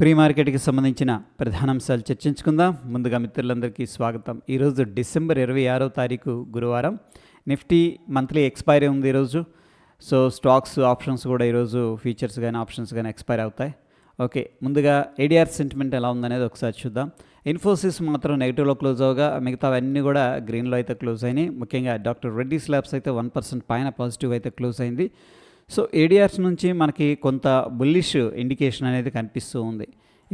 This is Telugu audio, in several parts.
ప్రీ మార్కెట్కి సంబంధించిన ప్రధాన అంశాలు చర్చించుకుందాం. ముందుగా మిత్రులందరికీ స్వాగతం. ఈరోజు డిసెంబర్ ఇరవై ఆరో తారీఖు గురువారం. నిఫ్టీ మంత్లీ ఎక్స్పైరీ ఉంది ఈరోజు. సో స్టాక్స్ ఆప్షన్స్ కూడా ఈరోజు ఫీచర్స్ కానీ ఆప్షన్స్ కానీ ఎక్స్పైర్ అవుతాయి. ఓకే ముందుగా ఏడిఆర్ సెంటిమెంట్ ఎలా ఉందనేది ఒకసారి చూద్దాం. ఇన్ఫోసిస్ మాత్రం నెగిటివ్లో క్లోజ్ అవగా మిగతావన్నీ కూడా గ్రీన్లో అయితే క్లోజ్ అయినాయి. ముఖ్యంగా డాక్టర్ రెడ్డి స్లాబ్స్ అయితే వన్ పర్సెంట్ పైన పాజిటివ్ అయితే క్లోజ్ అయింది. సో ఏడిఆర్స్ నుంచి మనకి కొంత బుల్లిష్ ఇండికేషన్ అనేది కనిపిస్తూ ఉంది.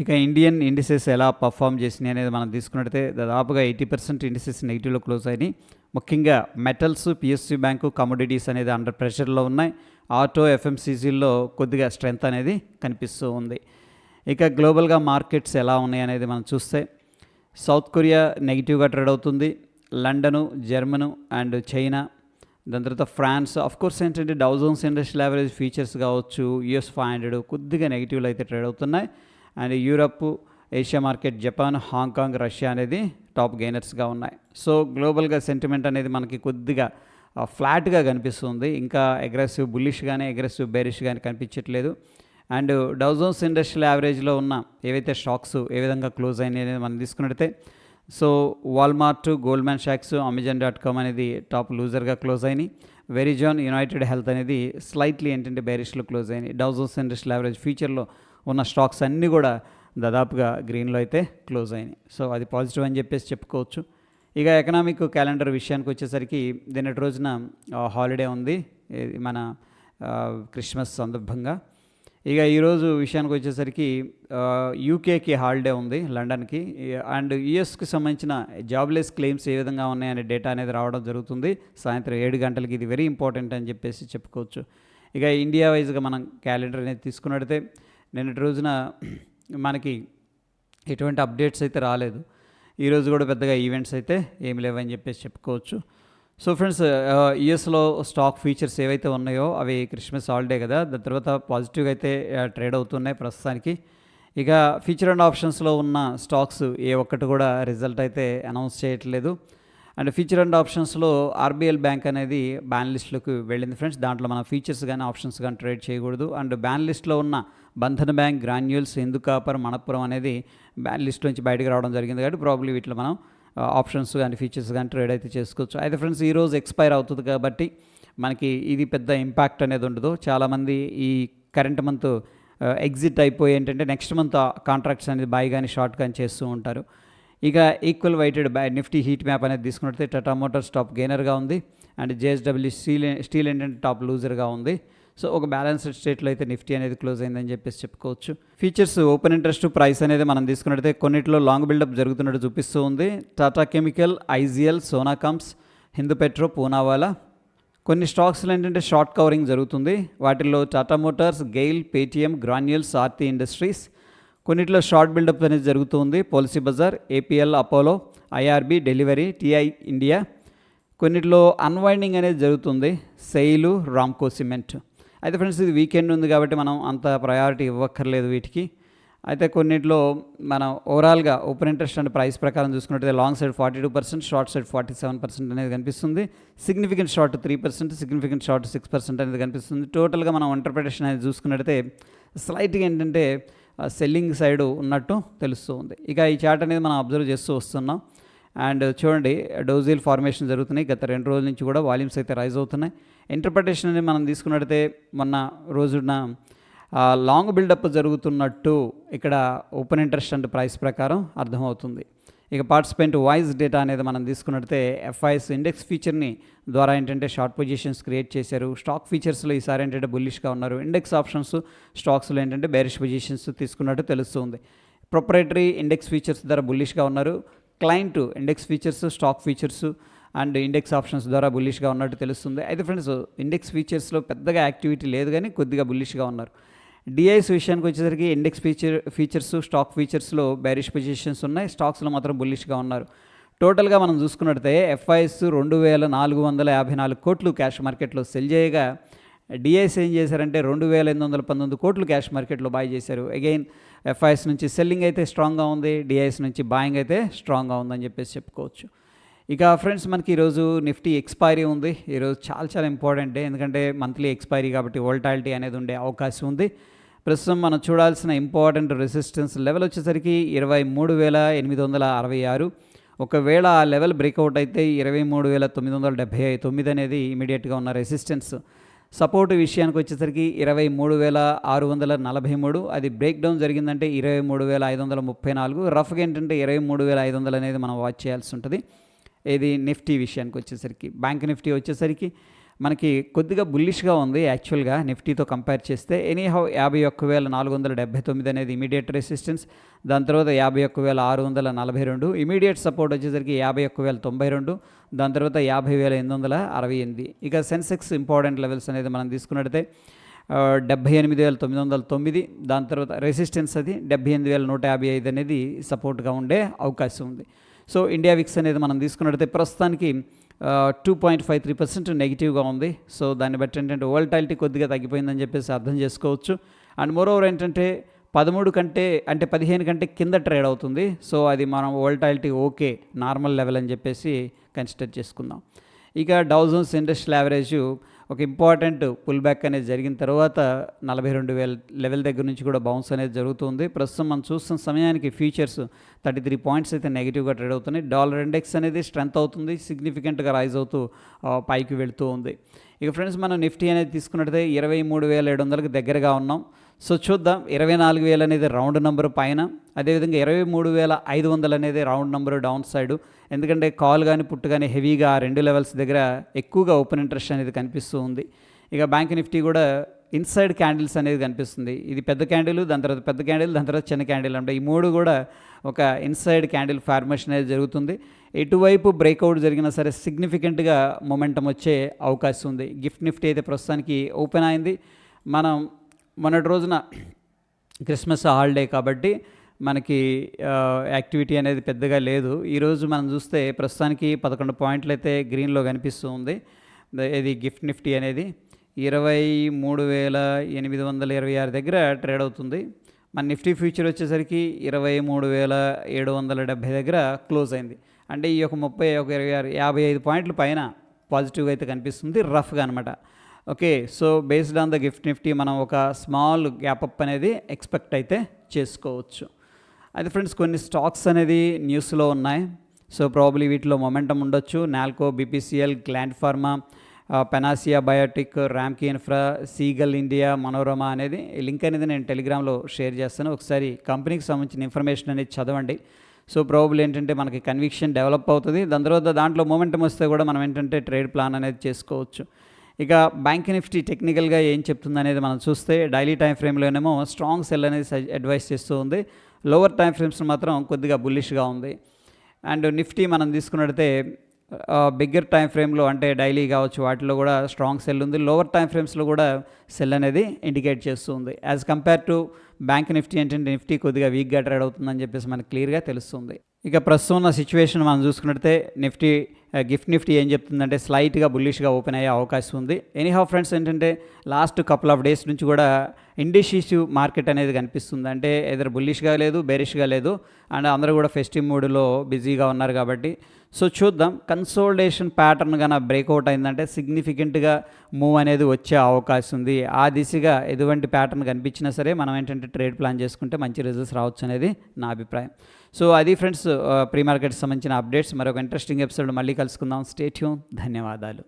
ఇక ఇండియన్ ఇండిసెస్ ఎలా పర్ఫామ్ చేసినాయి అనేది మనం తీసుకున్నట్టయితే దాదాపుగా ఎయిటీ పర్సెంట్ ఇండిసెస్ నెగిటివ్లో క్లోజ్ అయినాయి. ముఖ్యంగా మెటల్స్ పిఎస్సి బ్యాంకు కమోడిటీస్ అనేది అండర్ ప్రెషర్లో ఉన్నాయి. ఆటో ఎఫ్ఎంసీజీల్లో కొద్దిగా స్ట్రెంగ్త్ అనేది కనిపిస్తూ ఉంది. ఇక గ్లోబల్గా మార్కెట్స్ ఎలా ఉన్నాయి అనేది మనం చూస్తే సౌత్ కొరియా నెగిటివ్గా ట్రేడ్ అవుతుంది. లండను జర్మను అండ్ చైనా దాని తర్వాత ఫ్రాన్స్ అఫ్ కోర్స్ ఏంటంటే Dow Jones industrial average features కావచ్చు యూఎస్ ఫైవ్ హండ్రెడ్ కొద్దిగా నెగిటివ్లు అయితే ట్రేడ్ అవుతున్నాయి. And Europe Asia market Japan Hong Kong Russia అనేది టాప్ గెయినర్స్గా ఉన్నాయి. సో గ్లోబల్గా సెంటిమెంట్ అనేది మనకి కొద్దిగా ఫ్లాట్గా కనిపిస్తుంది. ఇంకా అగ్రెసివ్ బుల్లిష్ కానీ అగ్రెసివ్ బేరిష్ కానీ కనిపించట్లేదు. అండ్ డౌజోన్స్ ఇండస్ట్రియల్ యావరేజ్లో ఉన్న ఏవైతే స్టాక్స్ ఏ విధంగా క్లోజ్ అయినాయి అనేది మనం తీసుకున్నట్టయితే సో వాల్మార్ట్ గోల్డ్మ్యాన్ షాక్స్ అమెజాన్ డాట్ కామ్ అనేది టాప్ లూజర్గా క్లోజ్ అయినాయి. వెరిజాన్ యునైటెడ్ హెల్త్ అనేది స్లైట్లీ ఏంటంటే బేరిష్లో క్లోజ్ అయినాయి. డౌజోన్స్ ఇండస్ట్రియల్ యావరేజ్ ఫ్యూచర్లో ఉన్న స్టాక్స్ అన్నీ కూడా దాదాపుగా గ్రీన్లో అయితే క్లోజ్ అయినాయి. సో అది పాజిటివ్ అని చెప్పేసి చెప్పుకోవచ్చు. ఇక ఎకనామిక్ క్యాలెండర్ విషయానికి వచ్చేసరికి నిన్నటి రోజున హాలిడే ఉంది. మన క్రిస్మస్ సందర్భంగా. ఇక ఈరోజు విషయానికి వచ్చేసరికి యూకేకి హాలిడే ఉంది లండన్కి. అండ్ యుఎస్కి సంబంధించిన జాబ్లెస్ క్లెయిమ్స్ ఏ విధంగా ఉన్నాయనే డేటా అనేది రావడం జరుగుతుంది. సాయంత్రం ఏడు గంటలకి ఇది వెరీ ఇంపార్టెంట్ అని చెప్పేసి చెప్పుకోవచ్చు. ఇక ఇండియా వైజ్గా మనం క్యాలెండర్ అనేది తీసుకున్నట్టయితే నిన్నటి రోజున మనకి ఎటువంటి అప్డేట్స్ అయితే రాలేదు. ఈరోజు కూడా పెద్దగా ఈవెంట్స్ అయితే ఏమి లేవని చెప్పేసి చెప్పుకోవచ్చు. సో ఫ్రెండ్స్ యుఎస్లో స్టాక్ ఫీచర్స్ ఏవైతే ఉన్నాయో అవి క్రిస్మస్ హాలిడే కదా. దాని తర్వాత పాజిటివ్గా అయితే ట్రేడ్ అవుతున్నాయి ప్రస్తుతానికి. ఇక ఫీచర్ అండ్ ఆప్షన్స్లో ఉన్న స్టాక్స్ ఏ ఒక్కటి కూడా రిజల్ట్ అయితే అనౌన్స్ చేయట్లేదు. అండ్ ఫీచర్ అండ్ ఆప్షన్స్లో ఆర్బీఎల్ బ్యాంక్ అనేది బ్యాన్ లిస్ట్లోకి వెళ్ళింది ఫ్రెండ్స్ దాంట్లో మనం ఫీచర్స్ కానీ ఆప్షన్స్ కానీ ట్రేడ్ చేయకూడదు. అండ్ బ్యాన్ లిస్ట్లో ఉన్న Bandhan bank granules Hindu copper అనేది బ్యాన్ లిస్ట్ నుంచి బయటకు రావడం జరిగింది. కాబట్టి ప్రాబ్లీ వీటిలో మనం ఆప్షన్స్ కానీ ఫీచర్స్ కానీ ట్రేడ్ అయితే చేసుకోవచ్చు. అయితే ఫ్రెండ్స్ ఈరోజు ఎక్స్పైర్ అవుతుంది కాబట్టి మనకి ఇది పెద్ద ఇంపాక్ట్ అనేది ఉండదు. చాలామంది ఈ కరెంట్ మంత్ ఎగ్జిట్ అయిపోయి ఏంటంటే నెక్స్ట్ మంత్ కాంట్రాక్ట్స్ అనేది బై కానీ షార్ట్ కానీ చేస్తూ ఉంటారు. ఇక equal weighted by Nifty heat map అనేది తీసుకున్నట్లయితే టాటా మోటార్స్ టాప్ గెయినర్గా ఉంది. అండ్ జేఎస్డబ్ల్యూ స్టీల్ స్టీల్ ఏంటంటే టాప్ లూజర్గా ఉంది. సో ఒక బ్యాలెన్స్డ్ స్టేట్లో అయితే నిఫ్టీ అనేది క్లోజ్ అయిందని చెప్పేసి చెప్పుకోవచ్చు. ఫీచర్స్ ఓపెన్ ఇంట్రెస్ట్ ప్రైస్ అనేది మనం తీసుకున్నట్టయితే కొన్నిట్లో లాంగ్ బిల్డప్ జరుగుతున్నట్టు చూపిస్తూ ఉంది. Tata chemical IGL Sonacoms Hindu petro Poonawalla కొన్ని స్టాక్స్లో ఏంటంటే షార్ట్ కవరింగ్ జరుగుతుంది. వాటిల్లో Tata motors GAIL Paytm granules Aarti industries కొన్నిట్లో షార్ట్ బిల్డప్ అనేది జరుగుతుంది policy bazaar APL Apollo IRB delivery TI India కొన్నిట్లో అన్వైండింగ్ అనేది జరుగుతుంది. సెయిలు రామ్కో సిమెంట్ అయితే ఫ్రెండ్స్ ఇది వీకెండ్ ఉంది కాబట్టి మనం అంత ప్రయారిటీ ఇవ్వక్కర్లేదు వీటికి. అయితే కొన్నిట్లో మనం ఓవరాల్గా ఓపెన్ ఇంట్రెస్ట్ అండ్ ప్రైస్ ప్రకారం చూసుకున్నట్టయితే long side forty two percent short side forty seven percent అనేది కనిపిస్తుంది. Significant short three percent significant short six percent అనేది కనిపిస్తుంది. టోటల్గా మనం ఇంటర్ప్రిటేషన్ అనేది చూసుకున్నట్టయితే స్లైట్గా ఏంటంటే సెల్లింగ్ సైడ్ ఉన్నట్టు తెలుస్తూ ఉంది. ఇక ఈ చార్ట్ అనేది మనం అబ్జర్వ్ చేస్తూ వస్తున్నాం. అండ్ చూడండి డోజిల్ ఫార్మేషన్ జరుగుతున్నాయి. గత రెండు రోజుల నుంచి కూడా వాల్యూమ్స్ అయితే రైజ్ అవుతున్నాయి. ఇంటర్ప్రిటేషన్ అనేది మనం తీసుకున్నట్టయితే మొన్న రోజున లాంగ్ బిల్డప్ జరుగుతున్నట్టు ఇక్కడ ఓపెన్ ఇంట్రెస్ట్ అండ్ ప్రైస్ ప్రకారం అర్థమవుతుంది. ఇక పార్టిసిపెంట్ వాయిస్ డేటా అనేది మనం తీసుకున్నట్టయితే ఎఫ్ఐఎస్ ఇండెక్స్ ఫీచర్ని ద్వారా ఏంటంటే షార్ట్ పొజిషన్స్ క్రియేట్ చేశారు. స్టాక్ ఫీచర్స్లో ఈసారి ఏంటంటే బుల్లిష్గా ఉన్నారు. ఇండెక్స్ ఆప్షన్స్ స్టాక్స్లో ఏంటంటే బేరిష్ పొజిషన్స్ తీసుకున్నట్టు తెలుస్తుంది. ప్రొపరేటరీ ఇండెక్స్ ఫీచర్స్ ద్వారా బుల్లిష్గా ఉన్నారు. Client index features stock features and index options ద్వారా బుల్లిష్గా ఉన్నట్టు తెలుస్తుంది. అయితే ఫ్రెండ్స్ ఇండెక్స్ ఫీచర్స్లో పెద్దగా యాక్టివిటీ లేదు కానీ కొద్దిగా బుల్లిష్గా ఉన్నారు. డిఐస్ విషయానికి వచ్చేసరికి ఇండెక్స్ ఫీచర్ ఫీచర్స్ స్టాక్ ఫీచర్స్లో బ్యారిష్ పొజిషన్స్ ఉన్నాయి. స్టాక్స్లో మాత్రం బుల్లిష్గా ఉన్నారు. టోటల్గా మనం చూసుకున్నట్టయితే ఎఫ్ఐఎస్ రెండు వేల నాలుగు వందల యాభై నాలుగు కోట్లు క్యాష్ మార్కెట్లో సెల్ చేయగా డిఐస్ ఏం చేశారంటే రెండు వేల ఎనిమిది వందల పంతొమ్మిది కోట్లు క్యాష్ మార్కెట్లో బాయ్ చేశారు. అగైన్ ఎఫ్ఐఎస్ నుంచి సెల్లింగ్ అయితే స్ట్రాంగ్గా ఉంది డిఐఎస్ నుంచి బాయింగ్ అయితే స్ట్రాంగ్గా ఉందని చెప్పేసి చెప్పుకోవచ్చు. ఇక ఫ్రెండ్స్ మనకి ఈరోజు నిఫ్టీ ఎక్స్పైరీ ఉంది. ఈరోజు చాలా చాలా ఇంపార్టెంట్ డే ఎందుకంటే మంత్లీ ఎక్స్పైరీ కాబట్టి వోల్టాలిటీ అనేది ఉండే అవకాశం ఉంది. ప్రస్తుతం మనం చూడాల్సిన ఇంపార్టెంట్ రెసిస్టెన్స్ లెవెల్ వచ్చేసరికి ఇరవై మూడు వేల ఎనిమిది వందల అరవై ఆరు. ఒకవేళ ఆ లెవెల్ బ్రేక్అవుట్ అయితే ఇరవై మూడు వేల తొమ్మిది వందల డెబ్బై తొమ్మిది అనేది ఇమీడియట్గా ఉన్న రెసిస్టెన్స్ సపోర్ట్ విషయానికి వచ్చేసరికి ఇరవై మూడు వేల ఆరు వందల నలభై మూడు. అది బ్రేక్ డౌన్ జరిగిందంటే ఇరవై మూడు వేల ఐదు వందల ముప్పై నాలుగు. రఫ్గా ఏంటంటే ఇరవై మూడు వేల ఐదు వందలు అనేది మనం వాచ్ చేయాల్సి ఉంటుంది. ఇది నిఫ్టీ విషయానికి వచ్చేసరికి. బ్యాంక్ నిఫ్టీ వచ్చేసరికి మనకి కొద్దిగా బుల్లిష్గా ఉంది యాక్చువల్గా నిఫ్టీతో కంపేర్ చేస్తే. ఎనీహౌ యాభై ఒక్క వేల నాలుగు వందల డెబ్బై తొమ్మిది అనేది ఇమీడియట్ రెసిస్టెన్స్ దాని తర్వాత యాభై ఒక్క వేల ఆరు వందల నలభై రెండు. ఇమీడియట్ సపోర్ట్ వచ్చేసరికి యాభై ఒక్క వేల తొంభై రెండు. దాని తర్వాత యాభై వేల ఎనిమిది వందల అరవై ఎనిమిది. ఇక సెన్సెక్స్ ఇంపార్టెంట్ లెవెల్స్ అనేది మనం తీసుకున్నట్టయితే డెబ్బై ఎనిమిది వేల తొమ్మిది వందల తొమ్మిది దాని తర్వాత రెసిస్టెన్స్ అది డెబ్బై ఎనిమిది వేల నూట యాభై ఐదు అనేది సపోర్ట్గా ఉండే అవకాశం ఉంది. సో ఇండియా విక్స్ అనేది మనం తీసుకున్నట్టయితే ప్రస్తుతానికి two point five three percent నెగిటివ్గా ఉంది. సో దాన్ని బట్టి ఏంటంటే వోల్టాలిటీ కొద్దిగా తగ్గిపోయిందని చెప్పేసి అర్థం చేసుకోవచ్చు. అండ్ మోరోవర్ ఏంటంటే పదమూడు కంటే అంటే పదిహేను కంటే కింద ట్రేడ్ అవుతుంది. సో అది మనం వోల్టాలిటీ ఓకే నార్మల్ లెవెల్ అని చెప్పేసి కన్సిడర్ చేసుకుందాం. ఇక డౌజన్స్ ఇండస్ట్రియల్ యావరేజ్ ఒక ఇంపార్టెంట్ పుల్ బ్యాక్ అనేది జరిగిన తర్వాత నలభై రెండు వేల లెవెల్ దగ్గర నుంచి కూడా బౌన్స్ అనేది జరుగుతుంది. ప్రస్తుతం మనం చూస్తున్న సమయానికి ఫ్యూచర్స్ థర్టీ త్రీ పాయింట్స్ అయితే నెగిటివ్గా ట్రేడ్ అవుతున్నాయి. డాలర్ ఇండెక్స్ అనేది స్ట్రెంత్ అవుతుంది సిగ్నిఫికెంట్గా రైజ్ అవుతూ పైకి వెళుతూ ఉంది. ఇక ఫ్రెండ్స్ మనం నిఫ్టీ అనేది తీసుకున్నట్టయితే ఇరవై మూడు వేల ఏడు వందలకు దగ్గరగా ఉన్నాం. సో చూద్దాం ఇరవై నాలుగు వేలు అనేది రౌండ్ నెంబర్ పైన అదేవిధంగా ఇరవై మూడు వేల ఐదు వందలు అనేది రౌండ్ నెంబర్ డౌన్ సైడ్. ఎందుకంటే కాల్ కానీ పుట్టు కానీ హెవీగా ఆ రెండు లెవెల్స్ దగ్గర ఎక్కువగా ఓపెన్ ఇంట్రెస్ట్ అనేది కనిపిస్తూ ఉంది. ఇక బ్యాంక్ నిఫ్టీ కూడా ఇన్సైడ్ క్యాండిల్స్ అనేది కనిపిస్తుంది. ఇది పెద్ద క్యాండిల్ దాని తర్వాత పెద్ద క్యాండిల్ దాని తర్వాత చిన్న క్యాండిల్ అంటే. ఈ మూడు కూడా ఒక ఇన్సైడ్ క్యాండిల్ ఫార్మేషన్ అనేది జరుగుతుంది. ఎటువైపు బ్రేక్అవుట్ జరిగినా సరే సిగ్నిఫికెంట్గా మొమెంటం వచ్చే అవకాశం ఉంది. గిఫ్ట్ నిఫ్టీ అయితే ప్రస్తుతానికి ఓపెన్ అయింది. మనం మొన్నటి రోజున క్రిస్మస్ హాలిడే కాబట్టి మనకి యాక్టివిటీ అనేది పెద్దగా లేదు. ఈరోజు మనం చూస్తే ప్రస్తుతానికి పదకొండు పాయింట్లు అయితే గ్రీన్లో కనిపిస్తూ ఉంది. ఇది గిఫ్ట్ నిఫ్టీ అనేది ఇరవై మూడు వేల ఎనిమిది వందల ఇరవై ఆరు దగ్గర ట్రేడ్ అవుతుంది. మన నిఫ్టీ ఫ్యూచర్ వచ్చేసరికి ఇరవై మూడు వేల ఏడు వందల డెబ్భై దగ్గర క్లోజ్ అయింది. అంటే ఈ యొక్క ముప్పై ఒక ఇరవై ఆరు యాభై ఐదు పాయింట్ల పైన పాజిటివ్గా అయితే కనిపిస్తుంది. రఫ్గా అనమాట okay so based on the gift Nifty మనం ఒక స్మాల్ గ్యాప్ అప్ అనేది ఎక్స్పెక్ట్ అయితే చేసుకోవచ్చు. అయితే ఫ్రెండ్స్ కొన్ని స్టాక్స్ అనేది న్యూస్లో ఉన్నాయి. సో ప్రాబ్లీ వీటిలో మొమెంటం ఉండొచ్చు. Nalco BPCL Gland pharma Panacea biotech Ramky infra Seagull India Manorama అనేది లింక్ అనేది నేను టెలిగ్రామ్లో షేర్ చేస్తాను. ఒకసారి కంపెనీకి సంబంధించిన ఇన్ఫర్మేషన్ అనేది చదవండి. సో ప్రాబ్లీ ఏంటంటే మనకి కన్విక్షన్ డెవలప్ అవుతుంది. దాని తర్వాత దాంట్లో మూమెంటం వస్తే కూడా మనం ఏంటంటే ట్రేడ్ ప్లాన్ అనేది చేసుకోవచ్చు. ఇక బ్యాంక్ నిఫ్టీ టెక్నికల్గా ఏం చెప్తుంది అనేది మనం చూస్తే డైలీ టైం ఫ్రేమ్లోనేమో స్ట్రాంగ్ సెల్ అనేది అడ్వైస్ చేస్తూ ఉంది. లోవర్ టైం ఫ్రేమ్స్ మాత్రం కొద్దిగా బుల్లిష్గా ఉంది. అండ్ నిఫ్టీ మనం తీసుకున్నట్టయితే బిగ్గర్ టైం ఫ్రేమ్లో అంటే డైలీ కావచ్చు వాటిలో కూడా స్ట్రాంగ్ సెల్ ఉంది. లోవర్ టైం ఫ్రేమ్స్లో కూడా సెల్ అనేది ఇండికేట్ చేస్తుంది as compare to bank Nifty ఏంటంటే నిఫ్టీ కొద్దిగా వీక్గా ట్రేడ్ అవుతుందని చెప్పేసి మనకు క్లియర్గా తెలుస్తుంది. ఇక ప్రస్తుతం ఉన్న సిచ్యువేషన్ మనం చూసుకున్నట్టయితే నిఫ్టీ గిఫ్ట్ నిఫ్టీ ఏం చెప్తుందంటే స్లైట్గా బుల్లిష్గా ఓపెన్ అయ్యే అవకాశం ఉంది. ఎనీహౌ ఫ్రెండ్స్ ఏంటంటే లాస్ట్ కపుల్ ఆఫ్ డేస్ నుంచి కూడా ఇండిషిషివ్ మార్కెట్ అనేది కనిపిస్తుంది. అంటే ఎదురు బుల్లిష్గా లేదు బేరిష్గా లేదు అండ్ అందరూ కూడా ఫెస్టివ్ మూడ్లో బిజీగా ఉన్నారు కాబట్టి. సో చూద్దాం కన్సోల్డేషన్ ప్యాటర్న్ కన్నా బ్రేక్అవుట్ అయిందంటే సిగ్నిఫికెంట్గా మూవ్ అనేది వచ్చే అవకాశం ఉంది. ఆ దిశగా ఎటువంటి ప్యాటర్న్ కనిపించినా సరే మనం ఏంటంటే ట్రేడ్ ప్లాన్ చేసుకుంటే మంచి రిజల్ట్స్ రావచ్చు అనేది నా అభిప్రాయం. సో అది ఫ్రెండ్స్ ప్రీ మార్కెట్కి సంబంధించిన అప్డేట్స్ మరొక ఇంట్రెస్టింగ్ ఎపిసోడ్ మళ్ళీ కలుసుకుందాం. స్టేట్యూన్ ధన్యవాదాలు.